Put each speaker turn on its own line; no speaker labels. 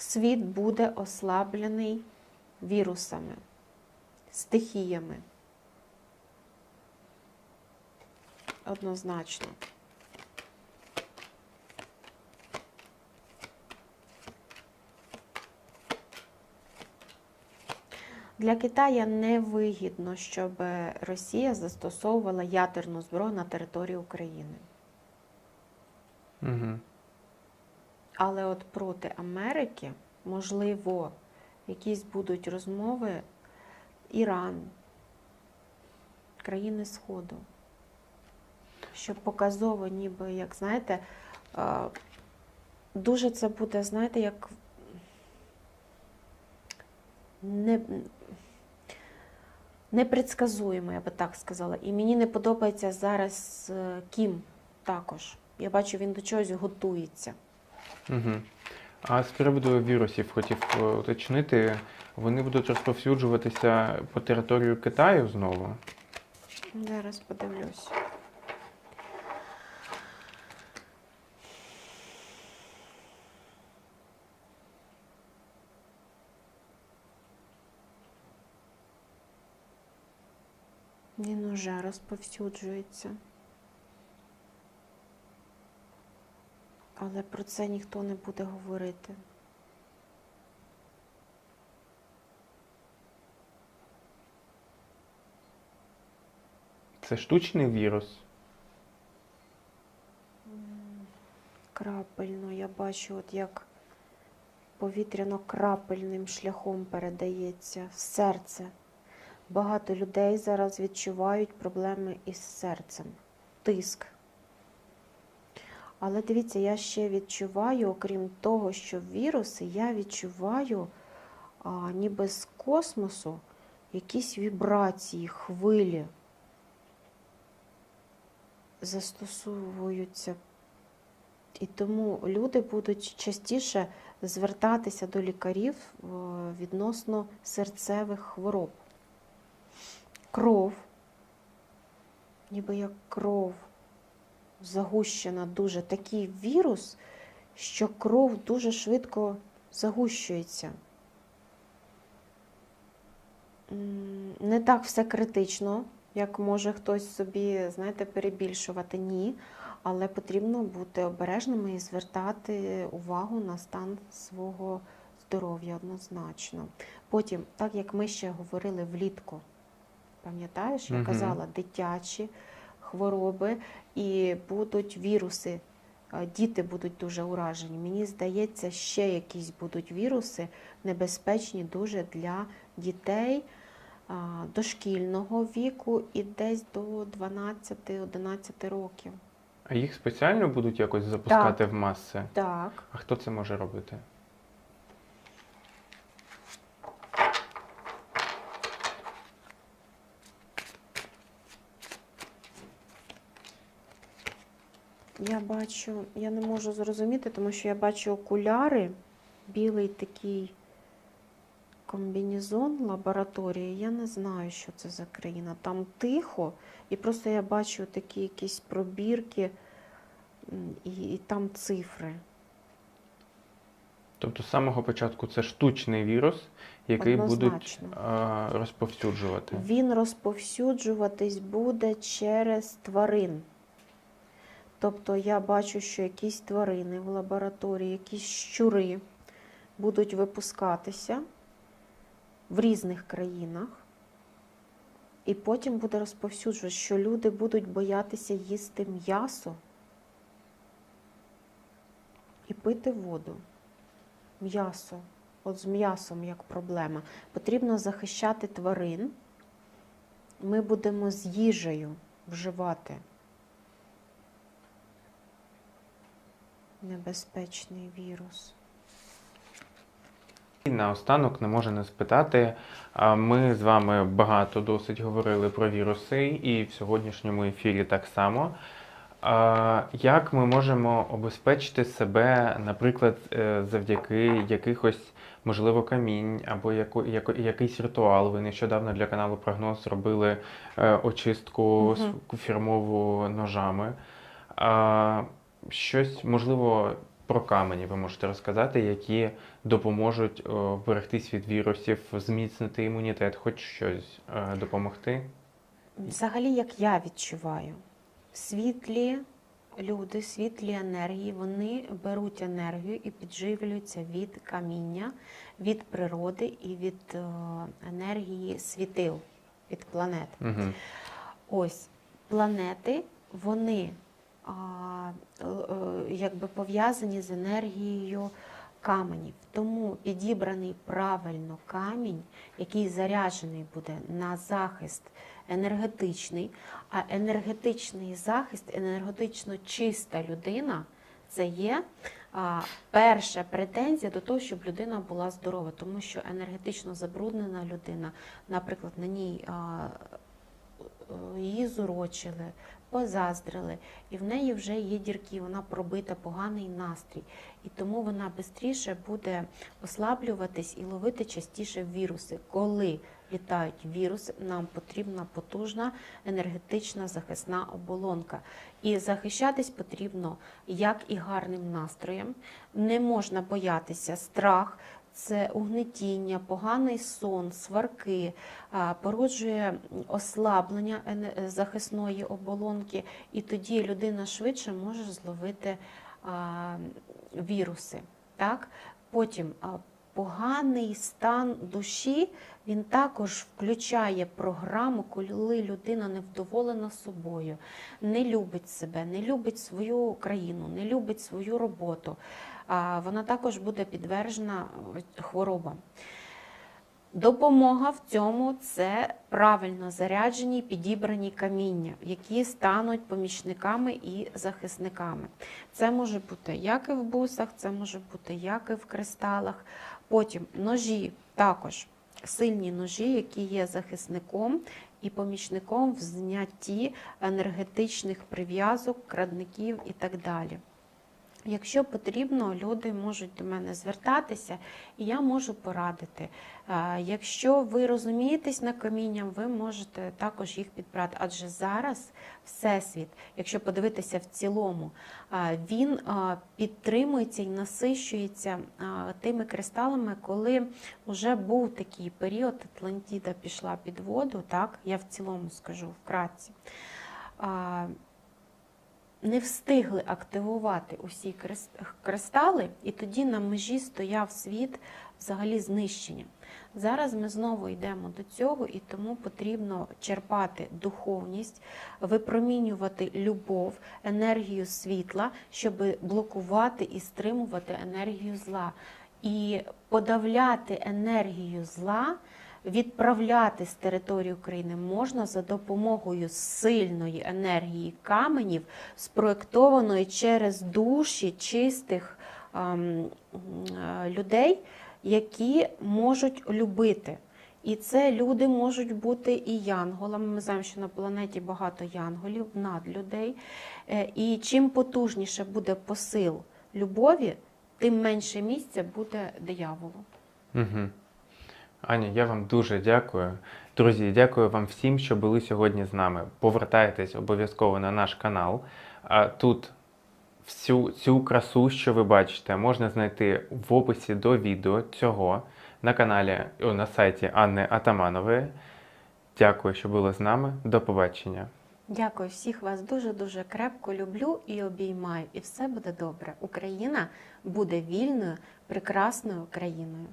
світ буде ослаблений вірусами, стихіями. Однозначно. Для Китая невигідно, щоб Росія застосовувала ядерну зброю на території України.
Угу.
Але от проти Америки, можливо, якісь будуть розмови Іран, країни Сходу. Що показово, ніби, як знаєте, дуже це буде, знаєте, як не, непредсказуємо, я би так сказала. І мені не подобається зараз е, Кім також. Я бачу, він до чогось готується.
Угу. А з приводу вірусів хотів е, уточнити, вони будуть розповсюджуватися по територію Китаю знову?
Зараз подивлюсь. Він уже розповсюджується. Але про це ніхто не буде говорити.
Це штучний вірус.
Крапельно, я бачу, от як повітряно-крапельним шляхом передається в серце. Багато людей зараз відчувають проблеми із серцем, тиск. Але дивіться, я ще відчуваю, окрім того, що віруси, я відчуваю а, ніби з космосу якісь вібрації, хвилі застосовуються. І тому люди будуть частіше звертатися до лікарів е, відносно серцевих хвороб. Кров, ніби як кров загущена дуже. Такий вірус, що кров дуже швидко загущується. Не так все критично, як може хтось собі, знаєте, перебільшувати. Ні. Але потрібно бути обережними і звертати увагу на стан свого здоров'я однозначно. Потім, так як ми ще говорили влітку, пам'ятаєш, я казала, дитячі хвороби і будуть віруси, е, діти будуть дуже уражені. Мені здається, ще якісь будуть віруси небезпечні дуже для дітей дошкільного віку і десь до 12-11 років.
А їх спеціально будуть якось запускати в маси?
Так.
А хто це може робити?
Я бачу, я не можу зрозуміти, тому що я бачу окуляри, білий такий комбінезон лабораторії. Я не знаю, що це за країна. Там тихо, і просто я бачу такі якісь пробірки і, і там цифри.
Тобто з самого початку це штучний вірус, який будуть
Однозначно.
а, розповсюджувати.
Він розповсюджуватись буде через тварин. Тобто я бачу, що якісь тварини в лабораторії, якісь щури будуть випускатися в різних країнах, і потім буде розповсюджувати, що люди будуть боятися їсти м'ясо і пити воду. М'ясо. От з м'ясом як проблема. Потрібно захищати тварин. Ми будемо з їжею вживати. Небезпечний вірус.
І наостанок не можу не спитати. Ми з вами багато досить говорили про віруси, і в сьогоднішньому ефірі так само. Як ми можемо обезпечити себе, наприклад, е, завдяки якихось, можливо, камінь або яко, якийсь ритуал? Ви нещодавно для каналу Прогноз робили е, очистку фірмову ножами. Щось, можливо, про камені ви можете розказати, які допоможуть е, вберегтись від вірусів, зміцнити імунітет, хоч щось е, допомогти?
Взагалі, як я відчуваю, світлі люди, світлі енергії, вони беруть енергію і підживлюються від каміння, від природи і від е, енергії світил, від планет.
Угу.
Ось планети, вони якби пов'язані з енергією каменів. Тому підібраний правильно камінь, який заряджений буде на захист енергетичний, а енергетичний захист, енергетично чиста людина це є а, перша претензія до того, щоб людина була здорова, тому що енергетично забруднена людина, наприклад, на ній а, е, її зурочили, позаздрили, і в неї вже є дірки, вона пробита, поганий настрій. І тому вона швидше буде ослаблюватись і ловити частіше віруси. Коли літають віруси, нам потрібна потужна енергетична захисна оболонка. І захищатись потрібно як і гарним настроєм. Не можна боятися страх. Це угнетіння, поганий сон, сварки, породжує ослаблення захисної оболонки, і тоді людина швидше може зловити віруси. Так? Потім поганий стан душі він також включає програму, коли людина невдоволена собою, не любить себе, не любить свою країну, не любить свою роботу. Вона також буде підтверджена е, хворобам. Допомога в цьому це правильно заряджені підібрані каміння, які стануть помічниками і захисниками. Це може бути як і в бусах, це може бути як і в кристалах. Потім ножі також сильні ножі, які є захисником і помічником в знятті енергетичних прив'язок, крадників і так далі. Якщо потрібно, люди можуть до мене звертатися, і я можу порадити. Е, Якщо ви розумієтесь на камінням, ви можете також їх підбрати. Адже зараз Всесвіт, якщо подивитися в цілому, е, він е, підтримується і насищується тими кристалами, коли вже був такий період, Атлантіда пішла під воду, так, я в цілому скажу вкратці. Не встигли активувати усі крис- кристали, і тоді на межі стояв світ взагалі знищення. Зараз ми знову йдемо до цього, і тому потрібно черпати духовність, випромінювати любов, енергію світла, щоб блокувати і стримувати енергію зла. І подавляти енергію зла відправляти з території України можна за допомогою сильної енергії каменів, спроєктованої через душі чистих ем, е, людей, які можуть любити. І це люди можуть бути і янголами. Ми знаємо, що на планеті багато янголів, надлюдей. Е, І чим потужніше буде посил любові, тим менше місця буде дияволу.
Угу. Аня, я вам дуже дякую. Друзі, дякую вам всім, що були сьогодні з нами. Повертайтесь обов'язково на наш канал. А Тут всю цю красу, що ви бачите, можна знайти в описі до відео цього на каналі на сайті Анни Атаманової. Дякую, що були з нами. До побачення.
Дякую всіх вас дуже дуже крепко люблю і обіймаю. І все буде добре. Україна буде вільною, прекрасною країною.